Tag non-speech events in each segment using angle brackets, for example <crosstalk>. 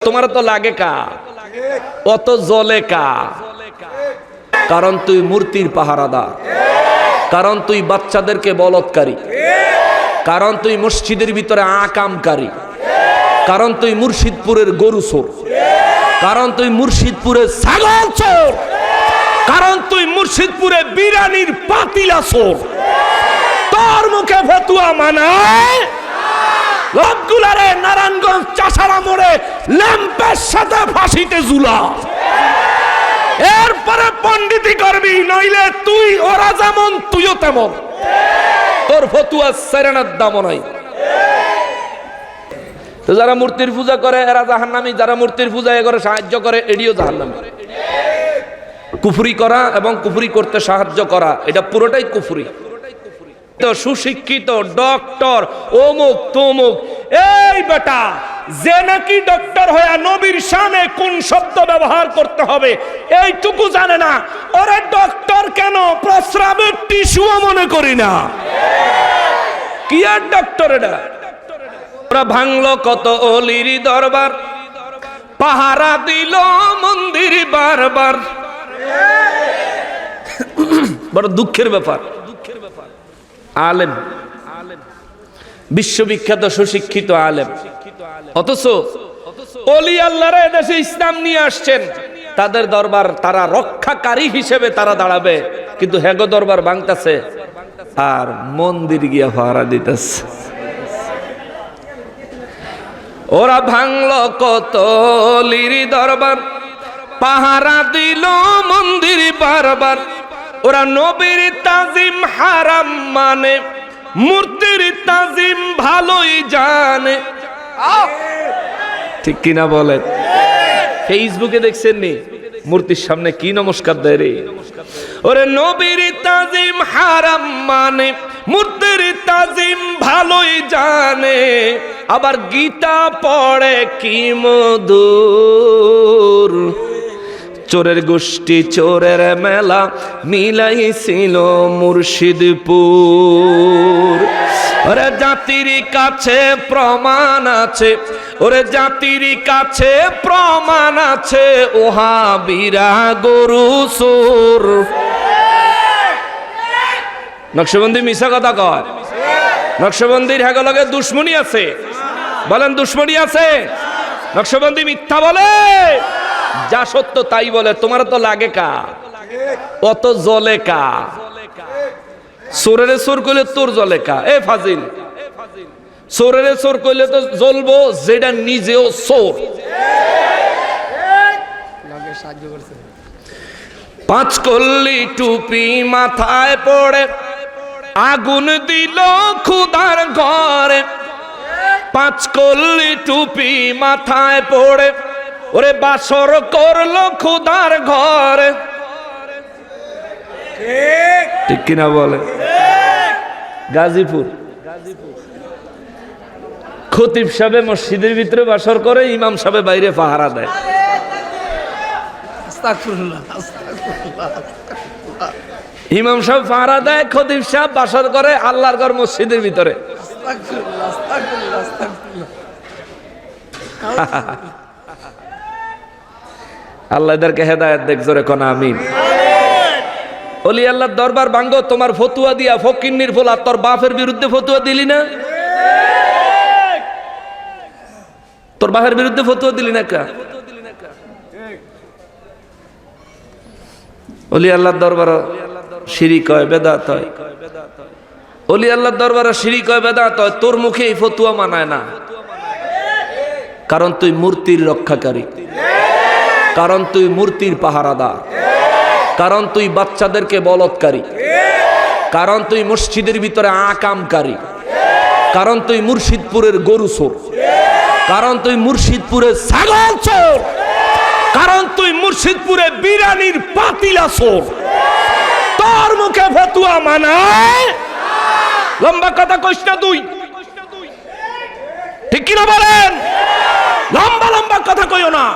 তোমার তো লাগে কা? অত জলে কা? কারণ তুই মূর্তির পাহারাদার। কারণ তুই বাচ্চাদেরকে বলৎকারী। কারণ তুই মসজিদের ভিতরে আকামকারী। কারণ তুই মুর্শিদপুরের গরু চোর। কারণ তুই মুর্শিদপুরের ছাগল চোর। কারণ তুই মুর্শিদপুরে বিরানির পাতিলা চোর। তোর মুখে ফতুয়া মানায় লোকগুলারে নারায়ণগঞ্জ চাষারা মোড়ে ল্যাম্পের সাথে ফাঁসিতে ঝুলা। এরপরে পণ্ডিতি করবি, নইলে তুই ওরা যেমন তুইও তেমন। তোর ফতুয়া সেরেনার দাম নাই। তো যারা মূর্তির পূজা করে, এরা জাহান্নামি। যারা মূর্তির পূজা এ করে, সাহায্য করে, এডিও জাহান্নামি। কুফুরি করা এবং কুফুরি করতে সাহায্য করা, এটা পুরোটাই কুফুরি। সুশিক্ষিত ডক্টর অমুক তমুক। এই বেটা, যে নাকি ডক্টর হয়ে নবীর শানে কোন শব্দ ব্যবহার করতে হবে, এইটুকু জানে না। ওরে ডক্টর কেন? প্রস্রাবের টিস্যুও মনে করি না। কি আর ডক্টর এটা ওরা ভাঙলো কত অলির দরবার, পাহারা দিল মন্দির বারবার। বড় দুঃখের ব্যাপার। আলেম। বিশ্ববিখ্যাত সুশিক্ষিত আলেম। অথচ অলি আল্লাহরা এদেশে ইসলাম নিয়ে আসছেন। তাদের দরবার তারা রক্ষাকারী হিসেবে তারা দাঁড়াবে। কিন্তু হেগো দরবার বাংতাছে আর মন্দির গিয়া ভাড়া দিতেছে। ওরা ভাঙলো কত লিরি দরবার। পাহারা দিল মন্দির বারবার। ওরা নবীর তাজিম হারাম মানে মূর্তির তাজিম ভালোই জানে। ঠিক কিনা বলেন? ফেসবুকে দেখছেন নি মূর্তির সামনে কি নমস্কার দেয় রে? ওরে নবীর তাজিম হারাম মানে মূর্তির তাজিম ভালোই জানে। আবার গীতা পড়ে কি মধুর? চোরের গোষ্ঠী, চোরের মেলা মিলাইছিল মুর্শিদপুর। ওরে জাতির কাছে প্রমাণ আছে, ওরে জাতির কাছে প্রমাণ আছে ওহা বীরা গরু সোর নকশবন্দি মিশা কথা কয়? নকশবন্দির হ্যাগো লগে দুশ্মনী আছে। বলেন দুশ্মনী আছে? নকশবন্দি মিথ্যা বলে? যা সত্য তাই বলে তোমার তো লাগে কা? অত জলে কা? সোরের সোর কইলে তোর জলে কা? এ ফাজিল। সোরের সোর কইলে তো জ্বলবো যেটা নিজেও সোর। পাঁচ কল্লি টুপি মাথায় পড়ে আগুন দিল খুদার ঘরে। পাঁচ কল্লি টুপি মাথায় পড়ে ওরে বাসর করল খুদার ঘরে। ঠিক কিনা বলে? গাজীপুর। খতিব সাহেব মসজিদের ভিতরে বাসর করে ইমাম সাহেব বাইরে পাহারা দেয়। ইমাম সাহেব পাহারা দেয় খতিব সাহেব বাসর করে আল্লাহর ঘর মসজিদের ভিতরে। <laughs> আল্লাহ এদেরকে হেদায়ত দেখ জোরে কোন আমিন। অলি আল্লাহর দরবার ভাঙ্গো তোমার ফতুয়া দিয়া ফকিন্নির ফোলা তোর বাপের বিরুদ্ধে ফতুয়া দিলি না? তোর বাপের বিরুদ্ধে ফতুয়া দিলি না কা? অলি আল্লাহর দরবার শিরিক হয় বেদাত হয়। অলি আল্লাহর দরবার শিরিক হয় বেদাত হয়। তোর মুখে এই ফতুয়া মানায় না। কারণ তুই মূর্তির রক্ষাকারী। কারণ তুই মূর্তির পাহারাদার। কারণ তুই বাচ্চাদেরকে বলৎকারী। কারণ তুই মসজিদের ভিতরে আকামকারী। কারণ তুই মুর্শিদপুরের গরু চোর। কারণ তুই মুর্শিদপুরের ছাগল চোর। কারণ তুই মুর্শিদপুরে বিরানির পাতিলা চোর। তোর মুখে ফতুয়া মানায়? লম্বা কথা কইস না তুই। ঠিক কিনা বলেন? লম্বা লম্বা কথা কইও না।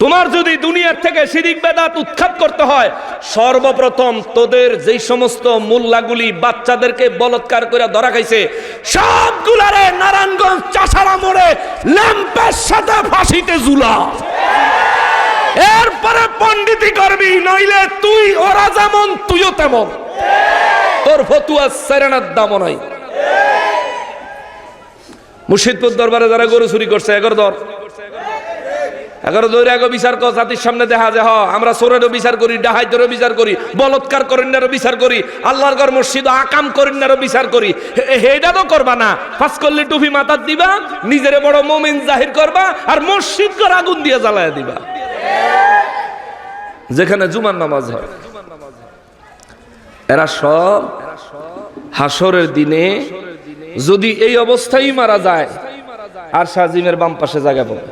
তোমার যদি দুনিয়ার থেকে শিরিক বেদাত উৎখাত করতে হয়, সর্বপ্রথম তোদের যেই সমস্ত মোল্লাগুলি বাচ্চাদেরকে বলৎকার করে ধরা খাইছে, সবগুলারে নারায়ণগঞ্জ চাষারা মোড়ে ল্যাম্পের সাথে ফাঁসিতে ঝুলা। এরপরে পণ্ডিতি করবি, নইলে তুই ওরা যেমন তুইও তেমন। তোর ফতুয়া সেরেনার দাম নাই। মুর্শিদপুর দরবারে যারা গরু চুরি করছে, এগারো দর এগারো দৌড়ে আগে বিচার কর, জাতির সামনে দেখা যায়, হ, আমরা সোরেরও বিচার করি, ডাহাইদেরও বিচার করি, বলৎকার করিনারও বিচার করি, আল্লাহর ঘর মসজিদ আকাম করিনারও বিচার করি। হেটা তো করবা না, ফাঁস করলে টুপি মাথার দিবা, নিজের বড় মমিন জাহির করবা, আর মসজিদ কর আগুন দিয়ে জ্বালায় দিবা। যেখানে জুমার নামাজ হয়। এরা সব হাসরের দিনে যদি এই অবস্থায় মারা যায়, আর সাজিমের বাম পাশে জায়গা পাবে।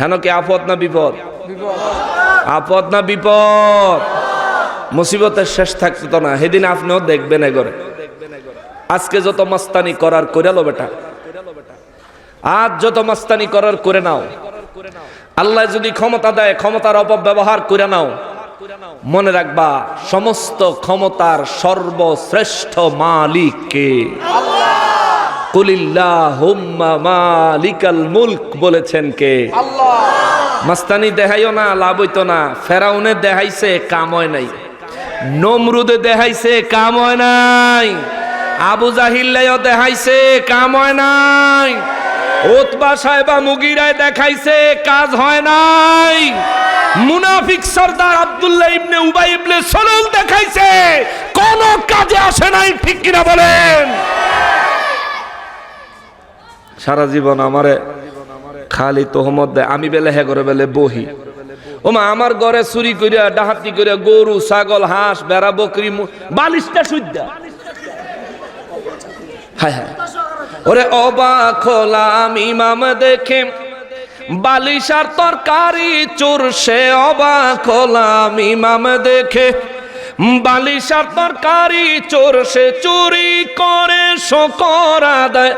হেন কি আপদ না বিপদ? আপদ না বিপদ? মুসিবতের শেষ থাকতো না, সেদিন আপনিও দেখবেন এগরে। আজকে যত মাস্তানি করার করে লো বেটা। আজ যত মাস্তানি করার করে নাও। আল্লাহ যদি ক্ষমতা দেয়, ক্ষমতার অপব্যবহার করে নাও। মনে রাখবা, সমস্ত ক্ষমতার সর্বশ্রেষ্ঠ মালিক কে কুলিল্লাহুম্মা মালিকাল মুলক বলেছেন কে? মাস্তানি দেখাইও না লাভ হইতো না। ফেরাউনে দেখাইছে কাম হয় নাই। নমরুদে দেখাইছে কাম হয় নাই। আবু জাহিল্লাইও দেখাইছে কাম হয় নাই। ওতবা সাহেবা মুগিরায় দেখাইছে কাজ হয় নাই। মুনাফিক সর্দার আব্দুল্লাহ ইবনে উবাই ইবনে সলুল দেখাইছে কোন কাজে আসে নাই ঠিক কিনা বলেন? সারা জীবন আমারে খালি তোহমত দেয়। আমি বেলে হে করে বেলে বহি। ওমা, আমার ঘরে চুরি করিয়া ডাহাতি করিয়া গরু, ছাগল, হাঁস বেড়া বকরি বালিশটা সুদ্দা হায় হায়। ওরে অবাক হলাম, ইমাম দেখে। বালিশার তরকারি চোর, সে অবাক হলাম, ইমাম দেখে। বালিশার তরকারি চোর, সে চুরি করে, শকর আদায়।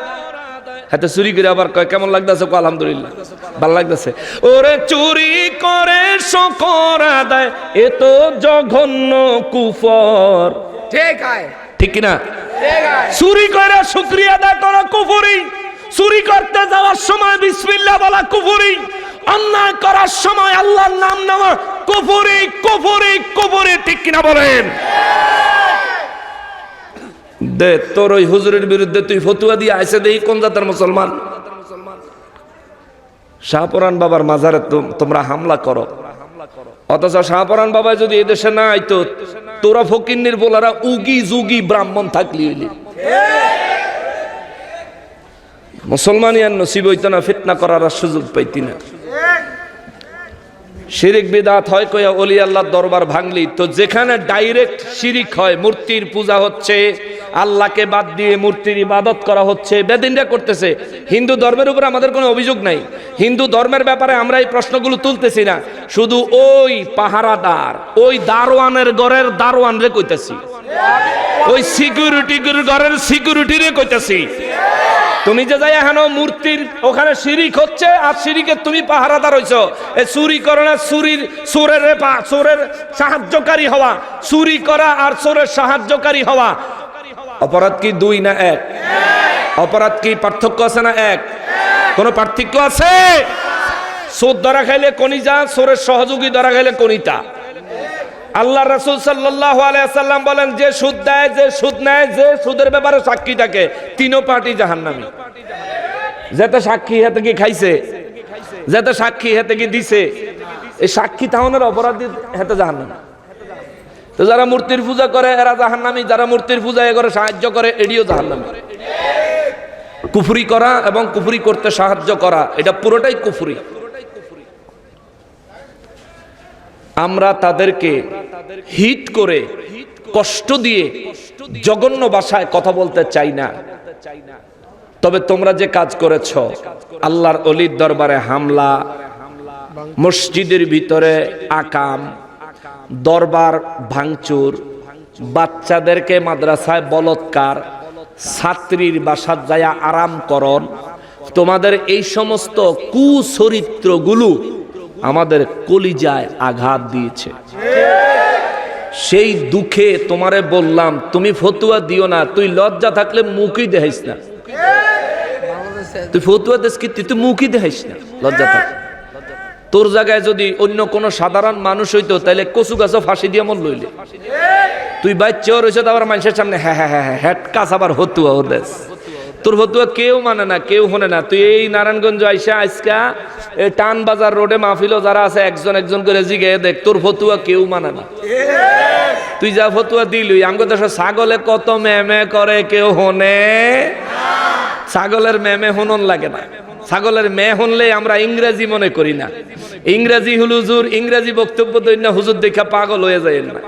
হাতে চুরি করে আবার কয় কেমন লাগতেছে? কো আলহামদুলিল্লাহ ভালো লাগতেছে। ওরে চুরি করে শকর আদায় এ তো জঘন্য কুফর। ঠিক আছে ঠিক কিনা? চুরি করে শুক্রিয়া আদায় করা কুফুরি চুরি করতে যাওয়ার সময় বিসমিল্লাহ বলা কুফুরি অন্যায় করার সময় আল্লাহর নাম নেওয়া কুফুরি কুফুরি কুফুরি ঠিক কিনা বলেন? দে, তোর ওই হুজুরের বিরুদ্ধে তুই ফতুয়া দিয়ে আইসে দেই কোন জাতের মুসলমান। শাহপরান বাবার মাজারে তোমরা হামলা করো। অথচ শাহপরান বাবা যদি এদেশে না আইতো, তোরা ফকিন্নির বলারা উগি জুগি ব্রাহ্মণ থাকলি হইলি। মুসলমানি আর নসিব হইতো না, ফিতনা করার সুযোগ পাইতি না। শিরিক বিদাত হয় কইয়া অলি আল্লাহর দরবার ভাঙলি। তো যেখানে ডাইরেক্ট শিরিক হয়, মূর্তির পূজা হচ্ছে, আল্লাহকে বাদ দিয়ে মূর্তির ইবাদত করা হচ্ছে, বেদিনরা করতেছে। হিন্দু ধর্মের উপর আমাদের কোনো অভিযোগ নাই। হিন্দু ধর্মের ব্যাপারে আমরা এই প্রশ্নগুলো তুলতেছি না। শুধু ওই পাহারাদার, ওই দারোয়ানের ঘরের দারোয়ান রে কইতেছি। ওই সিকিউরিটি ঘরের সিকিউরিটি রে কইতেছি। তুমি যে যাই এখানে মূর্তির ওখানে শিরিক হচ্ছে আর শিরিকে তুমি পাহারাদার হইছো। এই চুরি করে না, চুরির পা- চোরের সাহায্যকারী হওয়া। চুরি করা আর চোরের সাহায্যকারী হওয়া। অপরাধ কি দুই না এক? অপরাধ কি পার্থক্য আছে না এক? কোনো পার্থক্য আছে? সুদ ধরা খাইলে কনিজা চোরের সহযোগী ধরা খাইলে কনিতা আল্লাহ রাসূল সাল্লাল্লাহু আলাইহি সাল্লাম বলেন, যে সুদ দেয়, যে সুদ নেয়, যে সুদের ব্যাপারে সাক্ষী থাকে, তিনও পার্টি জাহান্নামী। যেতে সাক্ষী হাতে কি খাইছে? যেতে সাক্ষী হাতে কি দিছে? এই সাক্ষী তাহনের অপরাধী হাতে জাহান্নামী। তো যারা মূর্তির পূজা করে, এরা জাহান্নামী। যারা মূর্তির পূজা করে সাহায্য করে, এটিও জাহান্নামী। কুফুরি করা এবং কুফুরি করতে সাহায্য করা, এটা পুরোটাই কুফুরি। আমরা তাদেরকে হিট করে, কষ্ট দিয়ে, জঘন্য ভাষায় কথা বলতে চাই না। তবে তোমরা যে কাজ করেছ, আল্লাহর অলির দরবারে হামলা, মসজিদের ভিতরে আকাম, দরবার ভাঙচুর, বাচ্চাদেরকে মাদ্রাসায় বলৎকার, ছাত্রীর বাসার যায় আরাম করণ, তোমাদের এই সমস্ত কুচরিত্রগুলো আমাদের কলিজায় আঘাত দিয়েছে। সেই দুঃখে তোমারে বললাম, তুমি ফতুয়া দিও না, তুই লজ্জা থাকলে মুখই দেখাইস না। তুই ফতুয়া দেশ কি? তুই মুখই দেখাইস না, লজ্জা থাক। তোর জায়গায় যদি অন্য কোনো সাধারণ মানুষ হইতো তাহলে কচু গাছও ফাঁসি দিয়ে মন লইলে। তুই বাচ্চাও রয়েছে আবার মানুষের সামনে হ্যাঁ হ্যাঁ হ্যাঁ হ্যাঁ হ্যাট কাজ আবার হতুয়া ও দেশ তোর ফতুয়া কেউ মানে না, কেউ শোনে না। তুই এই নারায়ণগঞ্জ আইসা আজকা টান বাজার রোডে মাহফিলও যারা আছে, একজন একজন করে জিগে দেখ, তোর ফতুয়া কেউ মানে না। তুই যা ফতুয়া দিলুই আমাকে দেশে ছাগলে কত মেমে করে, কেউ হনে ছাগলের মেমে হনন লাগে না। ছাগলের মে হনলে আমরা ইংরেজি মনে করি না। ইংরেজি হুলুজুর ইংরেজি বক্তব্য না হুজুর দেখা পাগল হয়ে যায় না।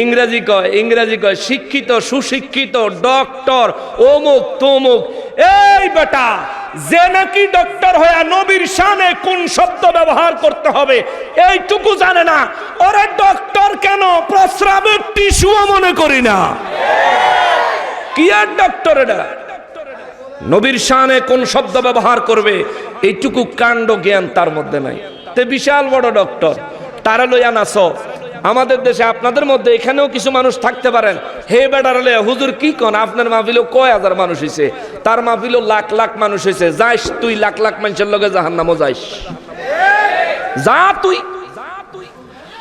ইংরেজি কয় ইংরেজি কয়, শিক্ষিত, সুশিক্ষিত ডক্টর অমুক তমুক। এই বেটা, যে নাকি ডক্টর হয়ে নবীর শানে কোন শব্দ ব্যবহার করতে হবে, এইটুকু জানে না। ওরে ডক্টর কেন? প্রস্রাবের টিস্যুও মনে করি না। কি আর ডক্টর এটা নবীর শানে কোন শব্দ ব্যবহার করবে, এইটুকু কাণ্ড জ্ঞান তার মধ্যে নাই। তে বিশাল বড় ডক্টর তারা লইয়া নাস আমাদের দেশে আপনাদের মধ্যে এখানেও কিছু মানুষ থাকতে পারেন। হে বেটার লইয়া হুজুর কি কন? আপনার মাহফিলও কয় হাজার মানুষ হয়েছে তার মাহফিলও লাখ লাখ মানুষ হয়েছে যাইস তুই লাখ লাখ মানুষের লগে জাহান নামও যাইস। যা তুই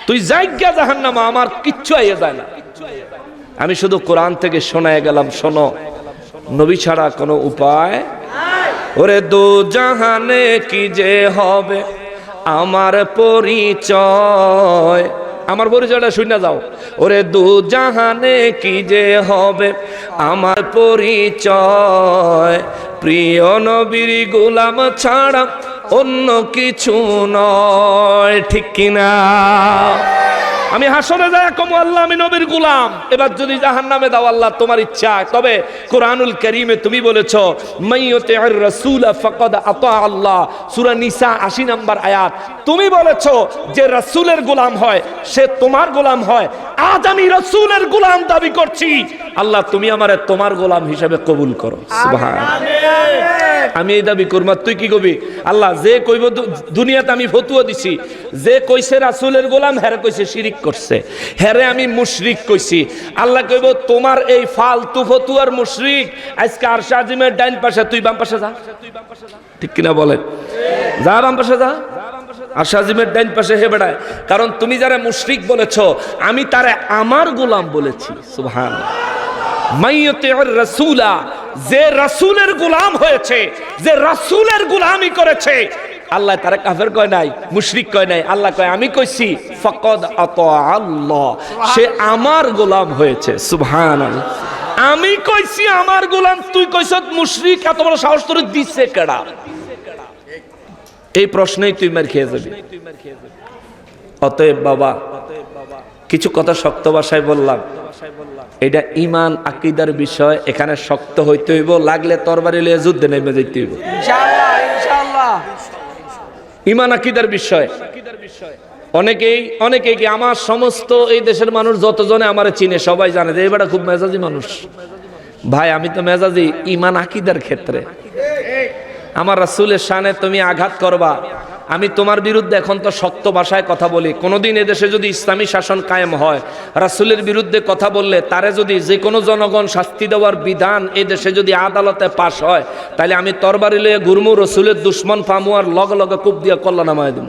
তুই যাইগা জাহান নামা আমার কিচ্ছু আইয়ে যায় না। আমি শুধু কোরআন থেকে শোনায় গেলাম, শোনো। নবী ছাড়া কোনো উপায় ওরে দু জাহানে কি যে হবে? আমার পরিচয় আমার পরিচয়টা শুনে যাও। ওরে দু জাহানে কি যে হবে আমার পরিচয়? প্রিয় নবীর গোলাম ছাড়া অন্য কিছু নয়, ঠিক কিনা? আমি হাসরে যায় কম, আল্লাহ আমি নবীর গুলাম। এবার যদি জাহান নামে দাও, আল্লাহ তোমার ইচ্ছা। তবে কোরআনুল করিমে তুমি বলেছ মাইয়তে রাসূল ফাকাদ আতা আল্লাহ। সূরা নিসা 80 নাম্বার আয়াত। তুমি বলেছ যে রাসূলের গোলাম হয়, সে তোমার গোলাম হয়। আজ আমি রাসূলের গোলাম দাবি করছি। আল্লাহ তুমি আমারে তোমার গোলাম হিসেবে কবুল করো। সুবহান। আমি এই দাবি করব তুই কি কবি? আল্লাহ যে কইব দুনিয়াতে আমি ফতুয়া দিছি। যে কইছে রাসূলের গোলাম, হেরে কইছে শিরিক করছে। হেরে আমি মুশরিক কইছি। আল্লাহ কইব, তোমার এই ফালতু ফতুয়ার মুশরিক, আজকে আরশা আজিমের ডাইন পাশে, তুই বাম পাশে যা। ঠিক কিনা বলেন? যা বাম পাশে যা। আরশা আজিমের ডাইন পাশে হে বেড়ায়। কারণ তুমি যারা মুশরিক বলেছ, আমি তারে আমার গোলাম বলেছি। সুবহানাল্লাহ। মাইয়তে রাসূলা যে রাসূলের গোলাম হয়েছে, যে রাসূলের গোলামি করেছে। আল্লাহ তারা কাফের কয় নাই, মুশরিক কয় নাই, আল্লাহ কয়, আমি কইছি, ফাকাদ আতা আল্লাহ, সে আমার গোলাম হয়েছে। সুবহানাল্লাহ। আমি কইছি, আমার গোলাম, তুই কইছত মুশরিক, এত বড় সাহস তোর দিছে কেডা? এই প্রশ্নেই তুই মার খেয়ে যাবি। অতএব বাবা কিছু কথা শক্ত ভাষায় বললাম। এটা ইমান আকিদার বিষয় এখানে শক্ত হইতে হইব লাগলে তরবারি লিয়ে যুদ্ধে নেমে যেতে হইব। ইমান আকিদার বিষয়। অনেকেই অনেকেই কি আমার সমস্ত এই দেশের মানুষ যতজনে আমার চিনে সবাই জানে যে এবারে খুব মেজাজি মানুষ। ভাই আমি তো মেজাজি ইমান আকিদার ক্ষেত্রে। আমার রাসুলের শানে তুমি আঘাত করবা। আমি তোমার বিরুদ্ধে এখন তো শক্ত ভাষায় কথা বলি। কোনোদিন এদেশে যদি ইসলামী শাসন কায়েম হয়, রাসুলের বিরুদ্ধে কথা বললে তারে যদি যে কোনো জনগণ শাস্তি দেওয়ার বিধান এদেশে দেশে যদি আদালতে পাশ হয়, তাহলে আমি তরবারি লয়ে গুরমু রসুলের দুশ্মন ফামু আর লগে লগে কূপ দিয়ে কল্যাণ নামায় দিব